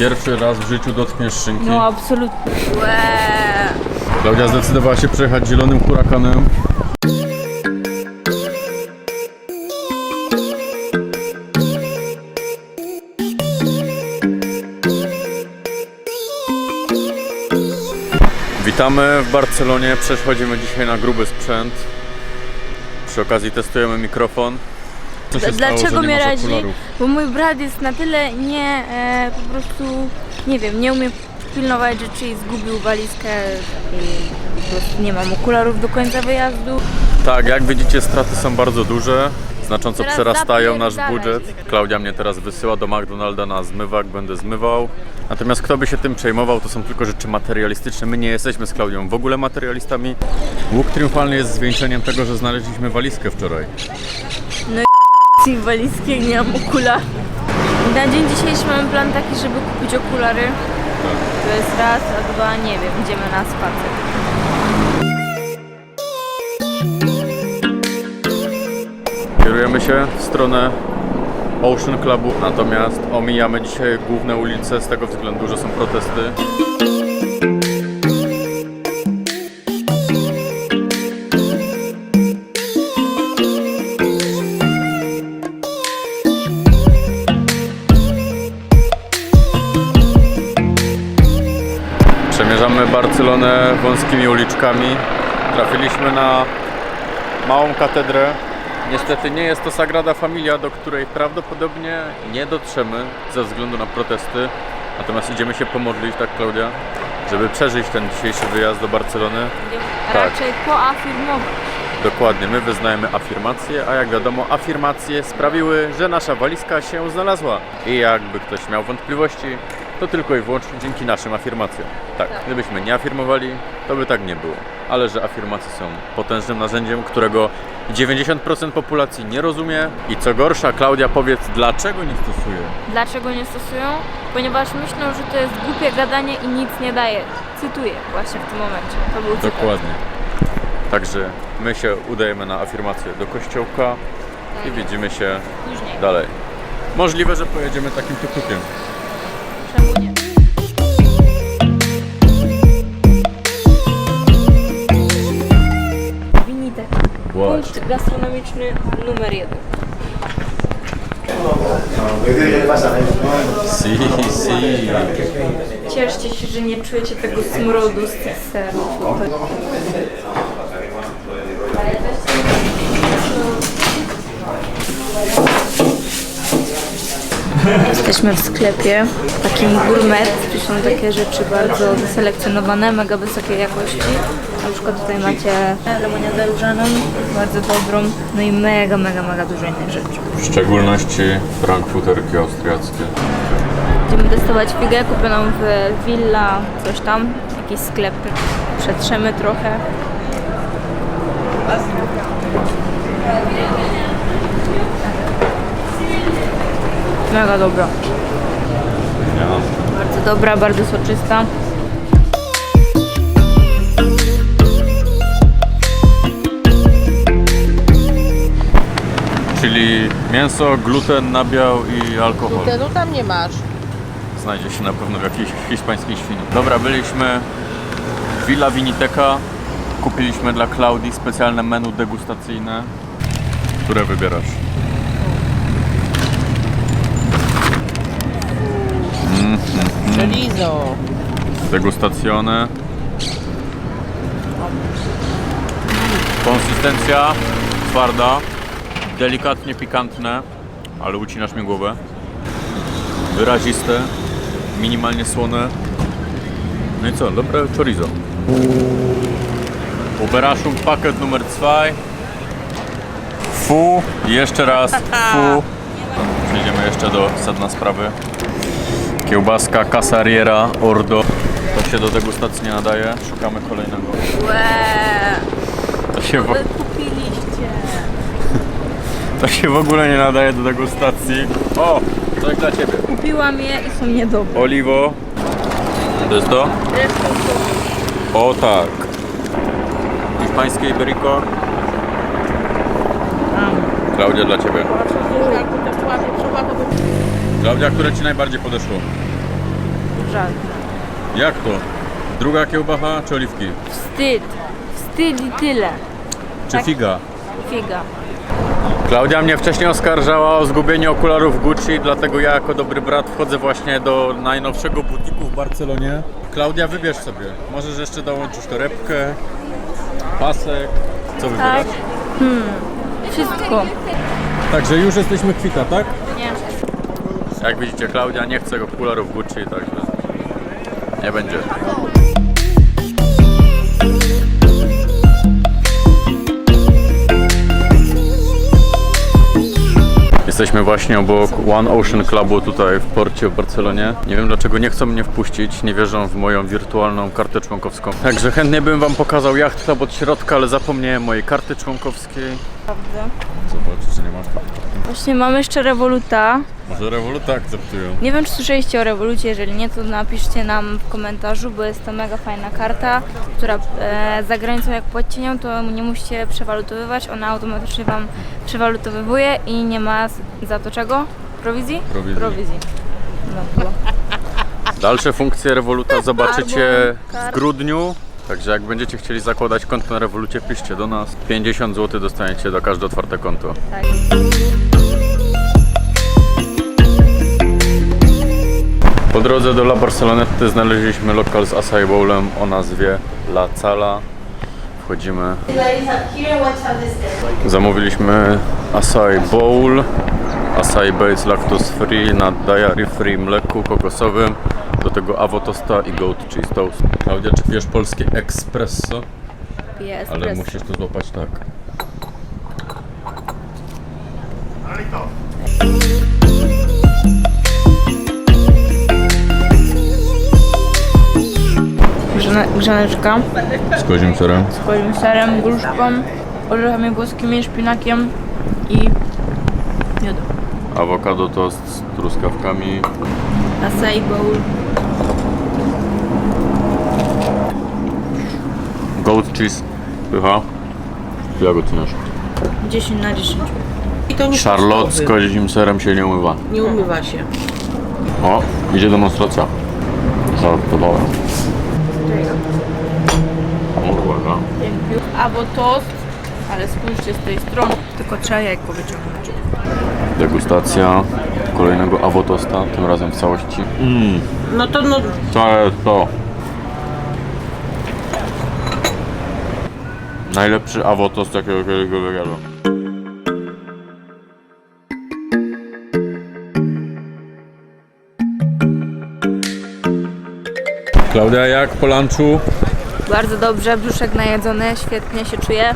Pierwszy raz w życiu dotkniesz szynki. No absolutnie. Łe. Klaudia zdecydowała się przejechać zielonym hurakanem. Witamy w Barcelonie. Przechodzimy dzisiaj na gruby sprzęt. Przy okazji testujemy mikrofon. Co się stało, Dlaczego nie mnie razi? okularów? Bo mój brat jest na tyle nie, e, po prostu, nie wiem, nie umie pilnować rzeczy i zgubił walizkę i po prostu nie mam okularów do końca wyjazdu. Tak, jak widzicie straty są bardzo duże, znacząco Teraz przerastają nasz budżet. Klaudia mnie teraz wysyła do McDonalda na zmywak, będę zmywał. Natomiast kto by się tym przejmował, to są tylko rzeczy materialistyczne. My nie jesteśmy z Klaudią w ogóle materialistami. Łuk triumfalny jest zwieńczeniem tego, że znaleźliśmy walizkę wczoraj. Z walizki nie mam okularów. Na dzień dzisiejszy mamy plan taki, żeby kupić okulary. To jest raz, a dwa, nie wiem, idziemy na spacer. Kierujemy się w stronę Ocean Clubu, natomiast omijamy dzisiaj główne ulice z tego względu, że są protesty. Barcelonę wąskimi uliczkami. Trafiliśmy na małą katedrę. Niestety nie jest to Sagrada Familia, do której prawdopodobnie nie dotrzemy ze względu na protesty. Natomiast idziemy się pomodlić, tak Klaudia, żeby przeżyć ten dzisiejszy wyjazd do Barcelony. Tak. Raczej poafirmować. Dokładnie, my wyznajemy afirmacje, a jak wiadomo, afirmacje sprawiły, że nasza walizka się znalazła. I jakby ktoś miał wątpliwości, to tylko i wyłącznie dzięki naszym afirmacjom. Tak, gdybyśmy nie afirmowali, to by tak nie było. Ale że afirmacje są potężnym narzędziem, którego 90% populacji nie rozumie i co gorsza, Klaudia, powiedz, dlaczego nie stosuje? Dlaczego nie stosują? Ponieważ myślą, że to jest głupie gadanie i nic nie daje. Cytuję właśnie w tym momencie. To był cytat. Dokładnie. Także my się udajemy na afirmację do kościołka i widzimy się Później. dalej. Możliwe, że pojedziemy takim tuk-tukiem. Punkt gastronomiczny numer jeden. Si, si. Cieszcie się, że nie czujecie tego smrodu z tych serów. Jesteśmy w sklepie, takim gourmet, tu są takie rzeczy bardzo wyselekcjonowane, mega wysokiej jakości. Na przykład tutaj macie lemoniadę różaną, bardzo dobrą, no i mega, mega, mega dużo innych rzeczy. W szczególności frankfuterki austriackie. Będziemy testować figę kupioną w Villa, coś tam, jakiś sklep. Przetrzemy trochę. Mega dobra. Bardzo dobra, bardzo soczysta. Czyli mięso, gluten, nabiał i alkohol. Glutenu tam nie masz. Znajdzie się na pewno w jakiejś hiszpańskiej świni. Dobra, byliśmy w Villa Viniteca. Kupiliśmy dla Klaudii specjalne menu degustacyjne. Które wybierasz? Chorizo. Degustazione. Konsystencja twarda, delikatnie pikantne, ale ucinasz mi głowę. Wyraziste, minimalnie słone. No i co, dobre chorizo. Überraschung pakiet numer 2. Fu, jeszcze raz fu. Przejdziemy jeszcze do sedna sprawy. Kiełbaska Casariera Ordo. To się do degustacji nie nadaje. Szukamy kolejnego. Łe, To się, w, wy kupiliście. to się w ogóle nie nadaje do degustacji. O, coś dla Ciebie. Kupiłam je i są niedobre. Oliwo. To jest to? O tak. Hiszpańskie Iberico. Klaudia dla Ciebie. Klaudia, które Ci najbardziej podeszło? żal. Jak to? Druga kiełbacha czy oliwki? Wstyd. Wstyd i tyle. Czy Tak. figa? Figa. Klaudia mnie wcześniej oskarżała o zgubienie okularów Gucci, dlatego ja jako dobry brat wchodzę właśnie do najnowszego butiku w Barcelonie. Klaudia, wybierz sobie. Możesz jeszcze dołączyć torebkę, pasek. Co wybierasz? Wszystko. Także już jesteśmy kwita, tak? Jak widzicie, Klaudia nie chce okularów Gucci, także nie będzie. Jesteśmy właśnie obok One Ocean Clubu tutaj w porcie w Barcelonie. Nie wiem dlaczego nie chcą mnie wpuścić, nie wierzą w moją wirtualną kartę członkowską. Także chętnie bym wam pokazał Yacht Club od środka, ale zapomniałem mojej karty członkowskiej. Prawda. Zobacz, że nie masz karty. Właśnie mamy jeszcze Revoluta. Może Revoluta akceptują. Nie wiem, czy słyszeliście o Revolucie, jeżeli nie, to napiszcie nam w komentarzu, bo jest to mega fajna karta, która e, za granicą jak płacicie nią, to nie musicie przewalutowywać, ona automatycznie Wam przewalutowywuje i nie ma za to czego? Prowizji? Prowizji. Prowizji. No, było. Dalsze funkcje Revoluta zobaczycie Albo w grudniu. Także jak będziecie chcieli zakładać konto na Revolucie, piszcie do nas. 50 zł dostaniecie do każde otwarte konto. tak. Po drodze do La Barcelonety znaleźliśmy lokal z acai bowlem o nazwie La Cala. Wchodzimy. Zamówiliśmy acai bowl, acai base lactose free na dairy free mleku kokosowym. Do tego avotosta i goat cheese toast. Klaudia, czy pijesz polskie espresso? Jest. Ale press. musisz to złapać tak. Grzane- Grzaneczka Z kozim serem. z kozim serem, gruszką, orzechami włoskimi, szpinakiem i miodem. Awokado toast z truskawkami. Acai bowl. Goat cheese. Pycha. Jak oceniasz? 10 na 10. I to nie Charlotte z kozim serem się nie umywa. Nie umywa się. O, idzie demonstracja. Żartowałem. Uwaga. Albo tost, ale spójrzcie z tej strony. Tylko trzeba jajko wyciągnąć. Degustacja kolejnego awotosta, tym razem w całości. Mmm, No to no, całe to. Najlepszy awotost, jakiego kiedykolwiek jadłem. Klaudia, jak po lunchu? Bardzo dobrze, brzuszek najedzony, świetnie się czuję.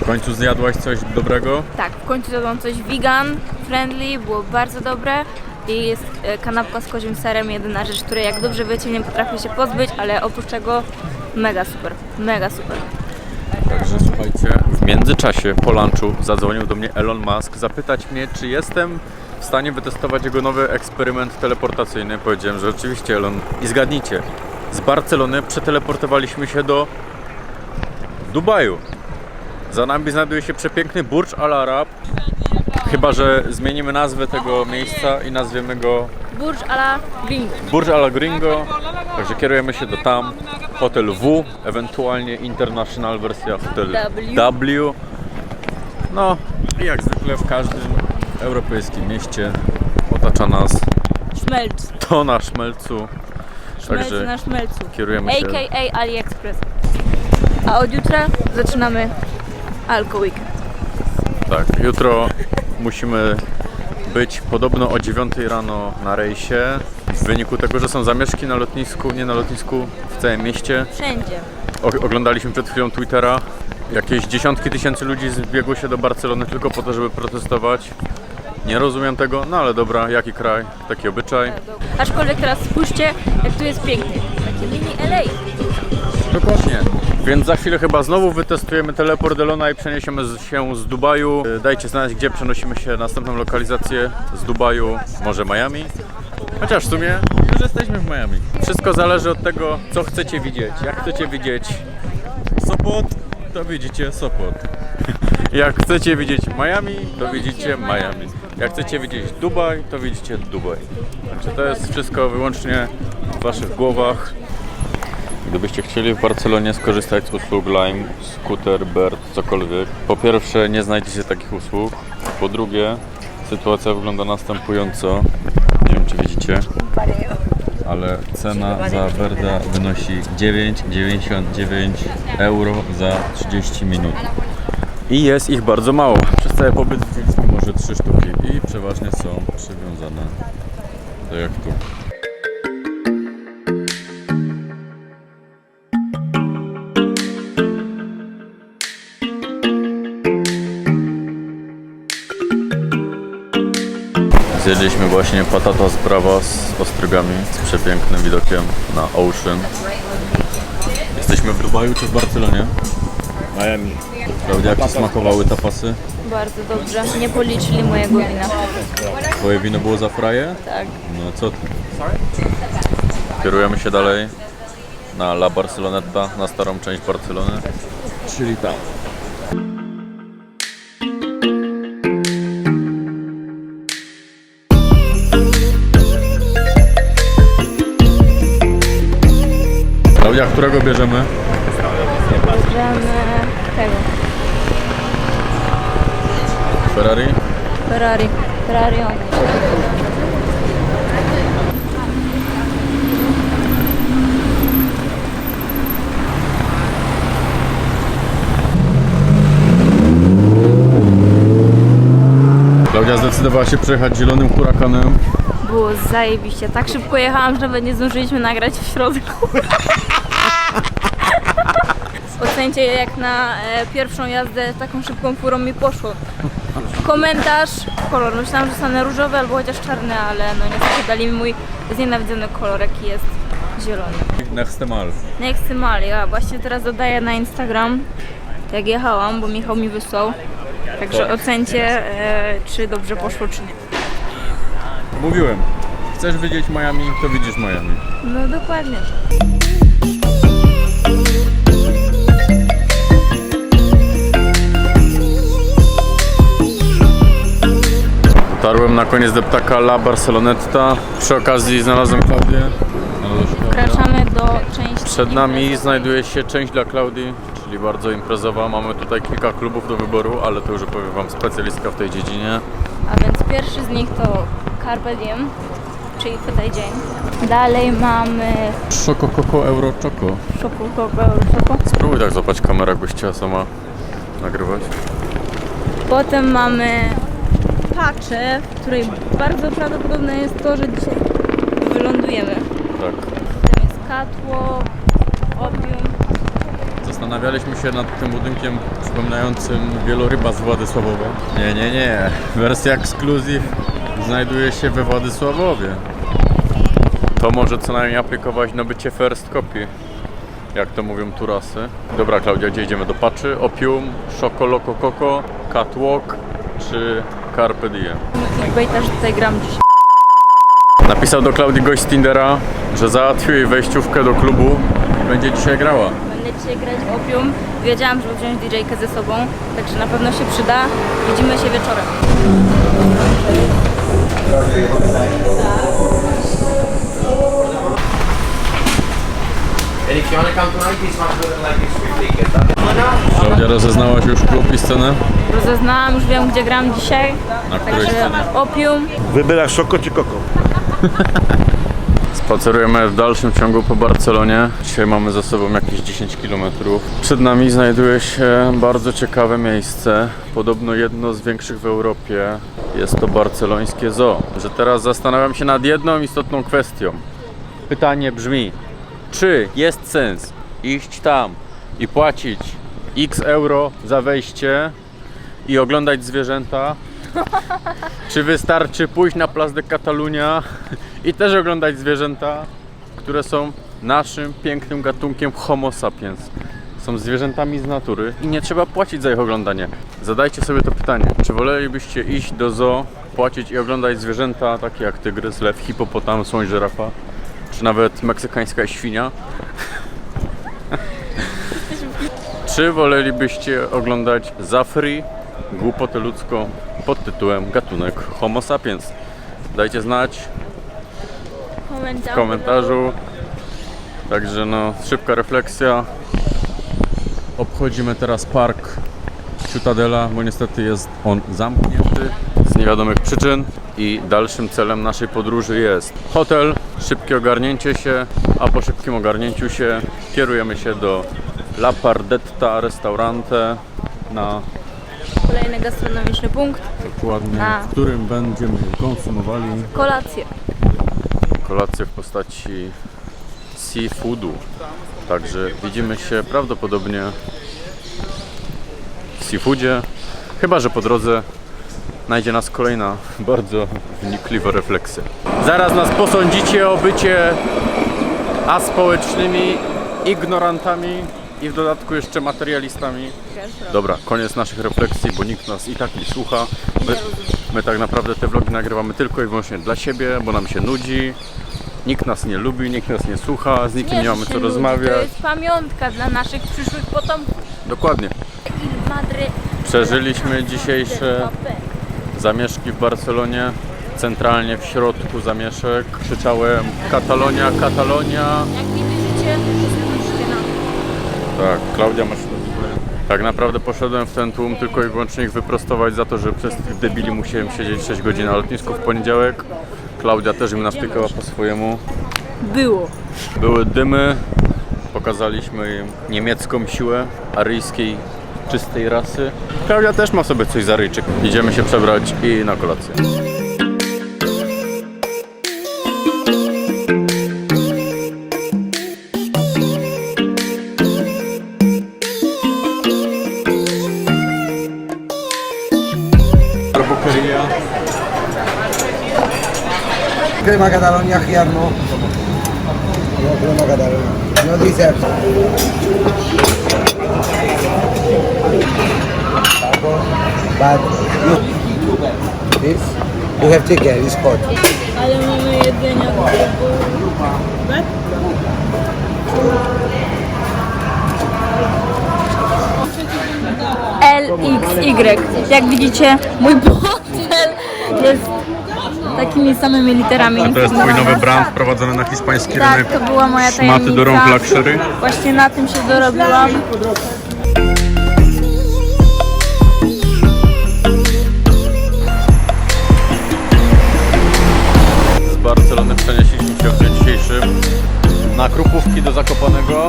W końcu zjadłaś coś dobrego? Tak, w końcu zjadłam coś vegan, friendly, było bardzo dobre. I jest e, kanapka z kozim serem, jedyna rzecz, której jak dobrze wiecie nie potrafię się pozbyć, ale oprócz tego mega super, mega super. Słuchajcie, w międzyczasie po lunchu zadzwonił do mnie Elon Musk zapytać mnie, czy jestem w stanie wytestować jego nowy eksperyment teleportacyjny. Powiedziałem, że oczywiście Elon. I zgadnijcie, z Barcelony przeteleportowaliśmy się do Dubaju. Za nami znajduje się przepiękny Burj Al Arab. Chyba, że zmienimy nazwę tego miejsca i nazwiemy go Burj Ala Gringo. Burj Al Gringo, także kierujemy się do tam. Hotel W, ewentualnie international wersja hotel W. W. No i jak zwykle w każdym europejskim mieście otacza nas Szmelc. to na szmelcu. Szmelc Także na szmelcu. kierujemy się. AKA AliExpress. A od jutra zaczynamy Alko Weekend. Tak, jutro musimy być podobno o 9 rano na rejsie. W wyniku tego, że są zamieszki na lotnisku, nie na lotnisku, w całym mieście. Wszędzie. O- Oglądaliśmy przed chwilą Twittera. Jakieś dziesiątki tysięcy ludzi zbiegło się do Barcelony tylko po to, żeby protestować. Nie rozumiem tego, no ale dobra, jaki kraj, taki obyczaj. Aczkolwiek teraz spójrzcie, jak tu jest pięknie. Takie mini LA. Dokładnie. Więc za chwilę chyba znowu wytestujemy teleport Elona i przeniesiemy się z Dubaju. Y, Dajcie znać, gdzie przenosimy się następną lokalizację z Dubaju, może Miami. Chociaż w sumie już jesteśmy w Miami. Wszystko zależy od tego, co chcecie widzieć. Jak chcecie widzieć Sopot, to widzicie Sopot. Jak chcecie widzieć Miami, to widzicie Miami. Jak chcecie widzieć Dubaj, to widzicie Dubaj. Także to jest wszystko wyłącznie w waszych głowach. Gdybyście chcieli w Barcelonie skorzystać z usług Lime, Scooter, Bird, cokolwiek, po pierwsze nie znajdziecie takich usług, po drugie sytuacja wygląda następująco, nie wiem czy widzicie, ale cena za Berda wynosi 9,99 euro za 30 minut. I jest ich bardzo mało. Przez cały pobyt widzieliśmy może 3 sztuki i przeważnie są przywiązane. Tak jak tu. Zjedliśmy właśnie patata z brawa z ostrygami, z przepięknym widokiem na Ocean. Jesteśmy w Dubaju czy w Barcelonie? Miami. Klaudia, jak Ci smakowały tapasy? Bardzo dobrze. Nie policzyli mojego wina. Twoje wino było za fraję? Tak. No co ty? Kierujemy się dalej na La Barceloneta, na starą część Barcelony, czyli tam. Klaudia, którego bierzemy? Bierzemy tego. Ferrari? Ferrari. Ferrari on. Klaudia zdecydowała się przejechać zielonym hurakanem. Było zajebiście. Tak szybko jechałam, że nawet nie zdążyliśmy nagrać w środku. Ocencie jak na e, pierwszą jazdę taką szybką furą mi poszło. Komentarz, kolor. Myślałam, że stanę różowy albo chociaż czarny, ale no niestety dali mi mój znienawidzony kolor, jaki jest zielony. Nextemal. Next Mali, ja właśnie teraz dodaję na Instagram, jak jechałam, bo Michał mi wysłał. Także ocencie, e, czy dobrze poszło, czy nie. Mówiłem. Chcesz widzieć Miami, to widzisz Miami. No dokładnie. Na koniec do ptaka La Barceloneta. Przy okazji znalazłem Klaudię. Wkraczamy do części. Przed nami znajduje się część dla Klaudii, czyli bardzo imprezowa. Mamy tutaj kilka klubów do wyboru, ale to już opowiem Wam specjalistka w tej dziedzinie. A więc pierwszy z nich to Carpe Diem, czyli tutaj dzień. Dalej mamy Szoko Coco Euro Choco. Szoku Koko, Szoko. Spróbuj tak złapać kamerę, jakbyś chciała sama nagrywać. Potem mamy paczę, w której bardzo prawdopodobne jest to, że dzisiaj wylądujemy. Tak. Potem jest katło, opium. Zastanawialiśmy się nad tym budynkiem przypominającym wieloryba z Władysławowa. Nie, nie, nie. Wersja ekskluzyw znajduje się we Władysławowie. To może co najmniej aplikować na bycie first copy, jak to mówią turasy. Dobra Klaudia, gdzie idziemy? Do Paczy, Opium, Szoko Loco Coco, Catwalk czy Carpe Diem? Clickbaita, że tutaj gram dzisiaj. Napisał do Klaudii gość z Tindera, że załatwił jej wejściówkę do klubu i będzie dzisiaj grała. Będę dzisiaj grać w opium. Wiedziałam, żeby wziąć DJ-kę ze sobą, także na pewno się przyda. Widzimy się wieczorem. Klaudia, rozeznałaś już klub i scenę? Rozeznałam, już wiem gdzie gram dzisiaj. Na której Także scenie? opium. Wybierasz szoko czy koko? Spacerujemy w dalszym ciągu po Barcelonie. Dzisiaj mamy za sobą jakieś 10 km. Przed nami znajduje się bardzo ciekawe miejsce. Podobno jedno z większych w Europie. Jest to barcelońskie zoo. Że teraz zastanawiam się nad jedną istotną kwestią. Pytanie brzmi, czy jest sens iść tam i płacić x euro za wejście i oglądać zwierzęta, czy wystarczy pójść na Plac de i też oglądać zwierzęta, które są naszym pięknym gatunkiem Homo sapiens? Są zwierzętami z natury i nie trzeba płacić za ich oglądanie. Zadajcie sobie to pytanie. Czy wolelibyście iść do zoo, płacić i oglądać zwierzęta takie jak tygrys, lew, hipopotam, słoń, żyrafa, czy nawet meksykańska świnia? Czy wolelibyście oglądać za free głupotę ludzką pod tytułem Gatunek Homo sapiens? Dajcie znać w komentarzu, Także no, szybka refleksja. Obchodzimy teraz park Ciutadela, bo niestety jest on zamknięty z niewiadomych przyczyn i dalszym celem naszej podróży jest hotel, szybkie ogarnięcie się, a po szybkim ogarnięciu się kierujemy się do La Pardetta Restaurante na Kolejny gastronomiczny punkt. dokładnie, Na. w którym będziemy konsumowali Kolację. kolację w postaci seafoodu. Także widzimy się prawdopodobnie w seafoodzie. Chyba, że po drodze znajdzie nas kolejna bardzo wnikliwa refleksja. Zaraz nas posądzicie o bycie aspołecznymi ignorantami i w dodatku jeszcze materialistami. Dobra, koniec naszych refleksji, bo nikt nas i tak nie słucha. My, my tak naprawdę te vlogi nagrywamy tylko i wyłącznie dla siebie, bo nam się nudzi. Nikt nas nie lubi, nikt nas nie słucha, z nikim nie, mamy co rozmawiać. To jest pamiątka dla naszych przyszłych potomków. Dokładnie. Madry. Przeżyliśmy dzisiejsze zamieszki w Barcelonie. Centralnie w środku zamieszek krzyczałem Katalonia, Katalonia. Jak mi na Tak, Klaudia masz Tak naprawdę poszedłem w ten tłum tylko i wyłącznie ich wyprostować za to, że przez tych debili musiałem siedzieć 6 godzin na lotnisku w poniedziałek. Klaudia też im nawtykała po swojemu. Było. Były dymy, pokazaliśmy im niemiecką siłę aryjskiej, czystej rasy. Klaudia też ma sobie coś z Aryjczyk. Idziemy się przebrać i na kolację. Crema Catalonia Giarno. No, crema Catalonia. No dice. But you, this, you have chicken, it's hot. Ale mamy jedzenia LXY. Jak widzicie, mój portfel jest takimi samymi literami. A to jest twój nowy brand wprowadzony na hiszpański Tak, rynek. to była moja Szmaty tajemnica. do rąk luxury. Właśnie na tym się dorobiłam. Z Barcelony przenieśliśmy się w dniu dzisiejszym na Krupówki do Zakopanego.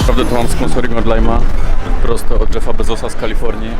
Naprawdę to mam sponsoring od Lima, prosto od Jeffa Bezosa z Kalifornii.